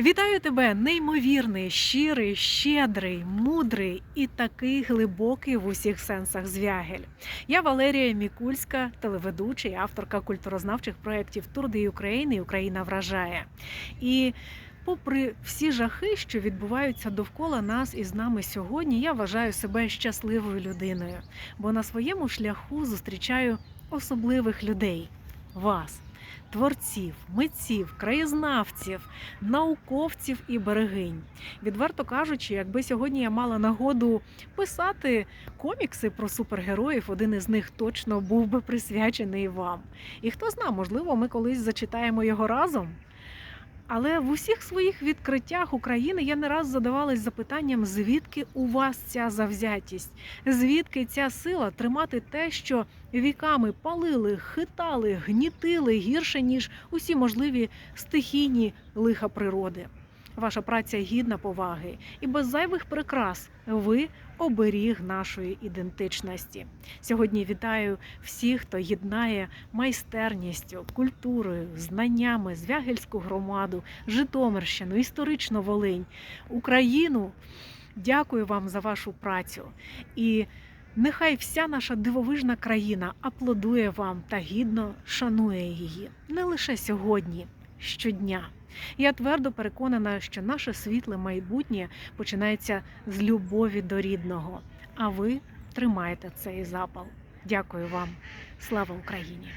Вітаю тебе, неймовірний, щирий, щедрий, мудрий і такий глибокий в усіх сенсах звягель. Я Валерія Мікульська, телеведуча і авторка культурознавчих проєктів Тур де України і Україна вражає. І попри всі жахи, що відбуваються довкола нас і з нами сьогодні, я вважаю себе щасливою людиною, бо на своєму шляху зустрічаю особливих людей вас. Творців, митців, краєзнавців, науковців і берегинь. Відверто кажучи, якби сьогодні я мала нагоду писати комікси про супергероїв, один із них точно був би присвячений вам. І хто зна, можливо, ми колись зачитаємо його разом. Але в усіх своїх відкриттях України я не раз задавалась запитанням, звідки у вас ця завзятість, звідки ця сила тримати те, що віками палили, хитали, гнітили гірше, ніж усі можливі стихійні лиха природи. Ваша праця гідна поваги, і без зайвих прикрас ви оберіг нашої ідентичності. Сьогодні вітаю всіх, хто єднає майстерністю, культурою, знаннями Звягельську громаду, Житомирщину, історичну Волинь, Україну. Дякую вам за вашу працю. І нехай вся наша дивовижна країна аплодує вам та гідно шанує її не лише сьогодні, щодня. Я твердо переконана, що наше світле майбутнє починається з любові до рідного. А ви тримаєте цей запал. Дякую вам. Слава Україні!